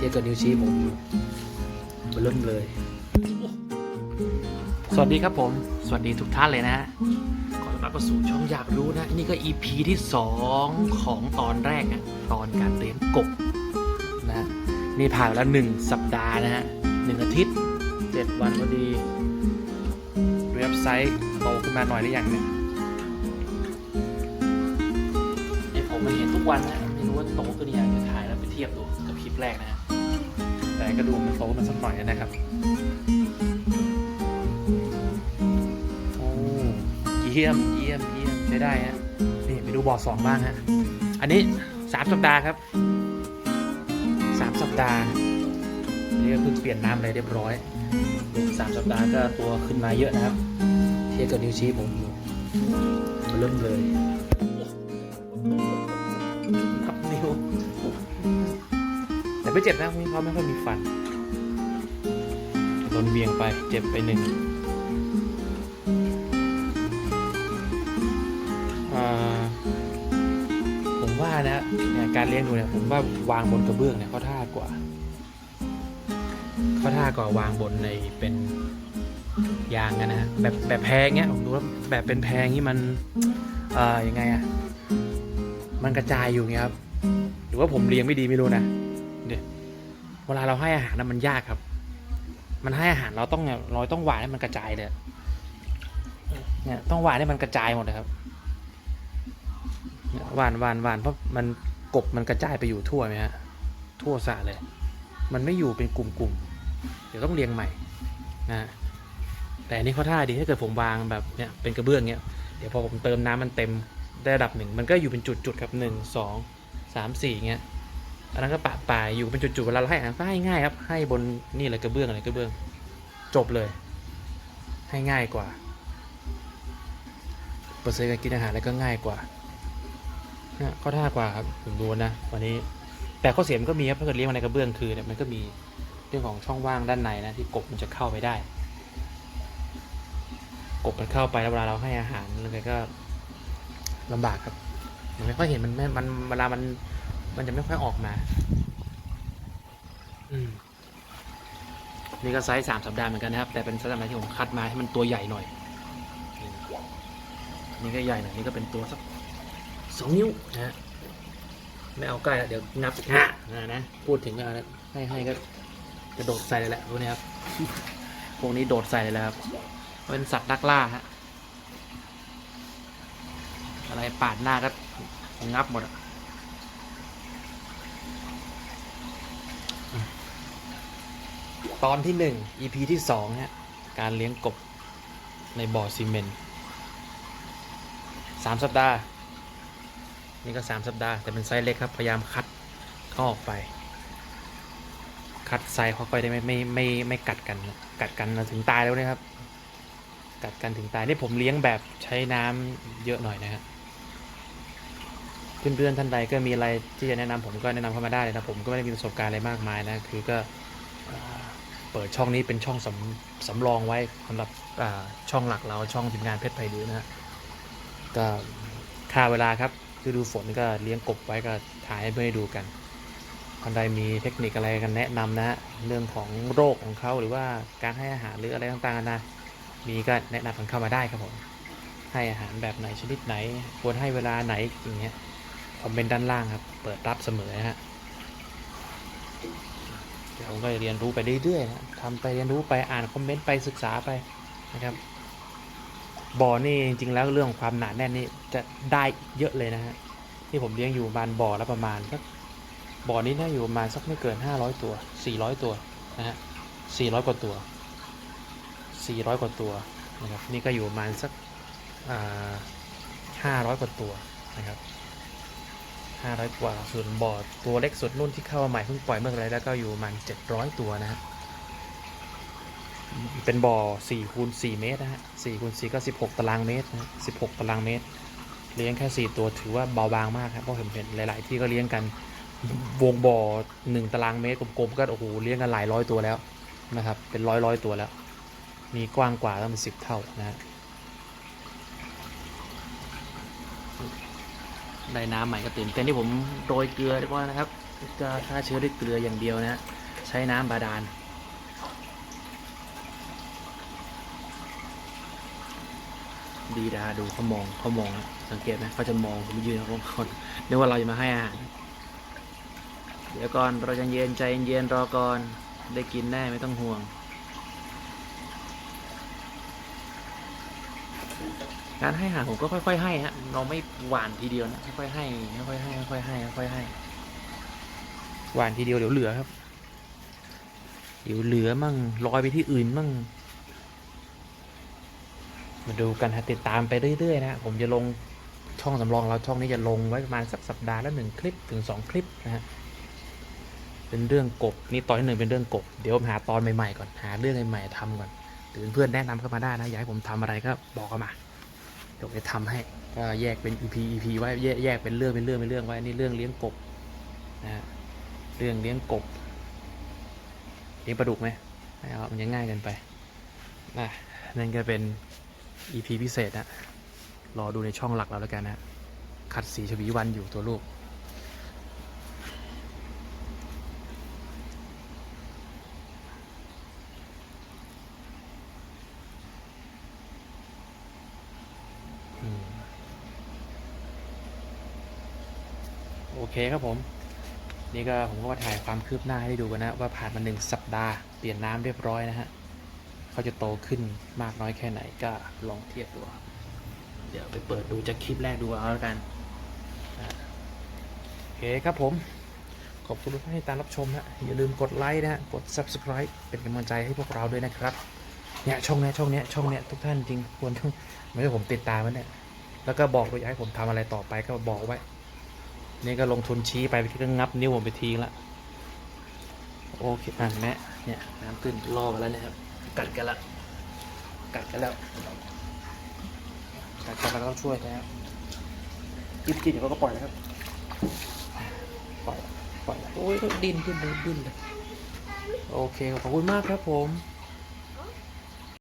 ทียบกับนิ้วชี้ผมมันเริ่มเลย สวัสดีครับผม สวัสดีทุกท่านเลยนะฮะขอต้อนรับเข้าสู่ช่องอยากรู้นะ นี่ก็ EP ที่ 2 ของตอนแรกนะตอนการเลี้ยงกบนะฮะนี่ผ่านไปแล้ว1สัปดาห์นะฮะหนึ่งอาทิตย์ 7 วันพอดีเว็บไซต์โตขึ้นมาหน่อยได้ยังเนี่ยไอผมมันเห็นทุกวันนะ ไม่รู้ว่าโตขึ้นหรือยังจะถ่ายแล้วไปเทียบดูกับคลิปแรกนะฮะแต่ก็ดูมันโตขึ้นมาสักหน่อยนะครับโอ้เยี่ยมเยี่ยมเยี่ยมใช้ได้ฮะนี่ไปดูบอสองบ้างฮะอันนี้สามสัปดาห์ครับสามสัปดาห์นี่ก็เพิ่งเปลี่ยนน้ำอะไรเรียบร้อยสามสัปดาห์ก็ตัวขึ้นมาเยอะนะครับ เทียบกับนิ้วชี้ผมเริ่มเลย ไม่เจ็บนะเพราะไม่ค่อยมีฟันโดนเบียงไปเจ็บไปหนึ่งอ่าผมว่านะเนี่ยการเลี้ยงดูเนี่ยผมว่าวางบนกระเบื้องเนี่ยเขาท่ากว่าเขาท่ากว่าวางบนในเป็นยางกันนะฮะแบบแบบแพงเงี้ยผมดูว่าแบบเป็นแพงนี่มันเอ่อยังไงอะมันกระจายอยู่เงี้ยครับ หรือว่าผมเลี้ยงไม่ดีไม่รู้นะ ดี๋ยเวลาเราให้อาหารนะมันยากครับ มันให้อาหารเราต้องเนี่ยเราต้องหวานให้มันกระจายเลยเนี่ยต้องหวานให้มันกระจายหมดเลยครับหวานหวานหวานเพราะมันกบมันกระจายไปอยู่ทั่วไหมฮะทั่วสระเลย มันไม่อยู่เป็นกลุ่มๆเดี๋ยวต้องเรียงใหม่นะฮะแต่อันนี้เขาท่าดีถ้าเกิดผมวางแบบเนี้ยเป็นกระเบื้องเนี้ยเดี๋ยวพอผมเติมน้ำมันเต็มได้ระดับหนึ่งมันก็อยู่เป็นจุดๆครับหนึ่งสองสามสี่เงี้ย อันนั้นก็ปะปายอยู่เป็นจุดๆเวลาเราให้อาหารก็ให้ง่ายครับ ให้บนนี่เลยกระเบื้องอะไรกระเบื้อง จบเลย ให้ง่ายกว่าเปอร์เซ็นต์การกินอาหารแล้วก็ง่ายกว่าเนี่ยก็ท่ากว่าครับผมดูนะวันนี้แต่ข้อเสียมันก็มีครับถ้าเกิดเลี้ยงมาในกระเบื้องคือเนี่ยมันก็มีเรื่องของช่องว่างด้านในนะที่กบมันจะเข้าไปได้ กบมันเข้าไปแล้วเวลาเราให้อาหารอะไรก็ลำบากครับมันไม่ค่อยเห็นมันม่มันเวลามัน มันจะไม่ค่อยออกมา อืมนี่ก็ไซส์สามสัปดาห์เหมือนกันนะครับ แต่เป็นไซส์อะไรที่ผมคัดมาให้มันตัวใหญ่หน่อย นี่ก็ใหญ่หน่อยนี่ก็เป็นตัวสักสองนิ้วนะฮะไม่เอาใกล้ล้วเดี๋ยวงับฮะนะนะ พูดถึงก็เอาละให้ให้ก็กระโดดใส่เลยแหละพวกนี้ครับ พวกนี้โดดใส่เลยแหละครับ เป็นสัตว์นักล่าฮะ อะไรปาดหน้าก็งับหมดอะ ตอนที่หนึ่ง EP ที่สองฮะการเลี้ยงกบในบ่อซีเมนต์สามสัปดาห์ นี่ก็สามสัปดาห์ แต่เป็นไซส์เล็กครับ พยายามคัดเข้าออกไป คัดไซส์เขาไปได้ไม่ไม่ไม่ไม่กัดกัน กัดกันถึงตายแล้วนะครับ กัดกันถึงตาย นี่ผมเลี้ยงแบบใช้น้ำเยอะหน่อยนะครับเพื่อนๆท่านใดก็มีอะไรที่จะแนะนำผมก็แนะนำเข้ามาได้เลยนะผมก็ไม่ได้มีประสบการณ์อะไรมากมายนะคือก็ เปิดช่องนี้เป็นช่องสำสำรองไว้สำหรับช่องหลักเราช่องทีมงานเพชรไพดูนะฮะก็ค่าเวลาครับฤดูฝนก็เลี้ยงกบไว้ก็ถ่ายให้เพื่อนได้ดูกันท่านใดมีเทคนิคอะไรกันแนะนำนะฮะเรื่องของโรคของเขาหรือว่าการให้อาหารหรืออะไรต่างๆนะมีก็แนะนำกันเข้ามาได้ครับผมให้อาหารแบบไหนชนิดไหน ควรให้เวลาไหนอย่างเงี้ยคอมเมนต์ด้านล่างครับ เปิดรับเสมอนะฮะ เดี๋ยวผมก็เรียนรู้ไปเรื่อยๆนะทำไปเรียนรู้ไปอ่านคอมเมนต์ไปศึกษาไปนะครับบ่อนี่จริงๆแล้วเรื่องของความหนาแน่นนี่จะได้เยอะเลยนะฮะที่ผมเลี้ยงอยู่ประมาณบ่อละประมาณสักบ่อนี้น่าอยู่ประมาณสักไม่เกิน 500 ตัว 400 ตัวนะฮะ400 กว่าตัว 400 กว่าตัวนะครับนี่ก็อยู่ประมาณสักอ่า500 กว่าตัวนะครับ 500 กว่า ส่วนบ่อตัวเล็กสุดนุ่นที่เข้ามาใหม่เพิ่งปล่อยเมื่อไหรแล้วก็อยู่ประมาณ700 ตัวนะฮะ เป็นบ่อ4คูณ4เมตรนะฮะ4คูณ4ก็ 16 ตารางเมตรนะ16 ตารางเมตร เลี้ยงแค่ 4 ตัวถือว่าเบาบางมากครับ เพราะผมเห็นหลาย ๆ ที่ก็เลี้ยงกัน วงบ่อ 1 ตารางเมตรกลม ๆ ก็โอ้โหเลี้ยงกันหลายร้อยตัวแล้วนะครับ เป็นร้อยร้อยตัวแล้ว มีกว้างกว่าตั้งเป็นสิเท่านะฮะ ได้น้ำใหม่ก็ตื่นเต้นที่ผมโรยเกลือเรียบร้อยนะครับจะฆ่าเชื้อด้วยเกลืออย่างเดียวนะใช้น้ำบาดาลดีดาดูเขามองเขามองสังเกตไหมเขาจะมองผมยืนเขาคนนึกว่าเราจะมาให้อาหารเดี๋ยวก่อนเราจะเย็นใจเย็นรอก่อนได้กินแน่ไม่ต้องห่วง การให้หาผมก็ค่อย ๆ ให้ฮะเราไม่หวานทีเดียวนะค่อยๆให้ค่อยๆให้ค่อยๆให้ค่อยๆให้หวานทีเดียวเดี๋ยวเหลือครับ เดี๋ยวเหลือมั่งลอยไปที่อื่นมั่งมาดูกันฮะติดตามไปเรื่อยๆนะผมจะลงช่องสำรองเราช่องนี้จะลงไว้ประมาณสักสัปดาห์ละหนึ่งคลิปถึงสองคลิปนะฮะเป็นเรื่องกบนี่ตอนที่หนึ่งเป็นเรื่องกบเดี๋ยวผมหาตอนใหม่ๆก่อนหาเรื่องใหม่ๆทำก่อนหรือเพื่อนแนะนำเข้ามาได้นะอยากให้ผมทำอะไรก็บอกเข้ามา เดี๋ยวจะทำให้ก็แยกเป็น EP EP ไว้แยกแยกเป็นเรื่องเป็นเรื่องเป็นเรื่องไว้นี่เรื่องเลี้ยงกบนะฮะเรื่องเลี้ยงกบเลี้ยงปลาดุกไหมไม่เอามันยังง่ายเกินไปนะนั่นก็เป็น EP พิเศษนะรอดูในช่องหลักเราแล้วกันนะขัดสีชวีวันอยู่ตัวลูก โอเคครับผม นี่ก็ผมก็มาถ่ายความคืบหน้าให้ดูกันนะว่าผ่านมาหนึ่งสัปดาห์เปลี่ยนน้ำเรียบร้อยนะฮะเขาจะโตขึ้นมากน้อยแค่ไหนก็ลองเทียบดูเดี๋ยวไปเปิดดูจากคลิปแรกดูเอาแล้วกันโอเคครับผม ขอบคุณทุกท่านที่ตามรับชมนะอย่าลืมกดไลค์นะฮะกด subscribe เป็นกำลังใจให้พวกเราด้วยนะครับเนี่ยช่องเนี้ยช่องเนี้ยช่องเนี้ยทุกท่านจริงควรไม่ใช่ผมติดตามมันเนี่ยแล้วก็บอกด้วยอยากให้ผมทำอะไรต่อไปก็บอกไว้ นี่ก็ลงทุนชี้ไปไปที่ก็งับนิ้วผมไปทีละโอเคอะแม่เนี่ยน้ำขึ้นรอกันแล้วนะครับ กัดกันละกัดกันแล้วกัดกันแล้วก็ช่วยนะครับจิ๊บจิ๊บเดี๋ยวก็ปล่อยแล้วครับปล่อยปล่อยโอ้ยดินดิ้นดิ้นดิ้นเลยโอเคขอบคุณมากครับผม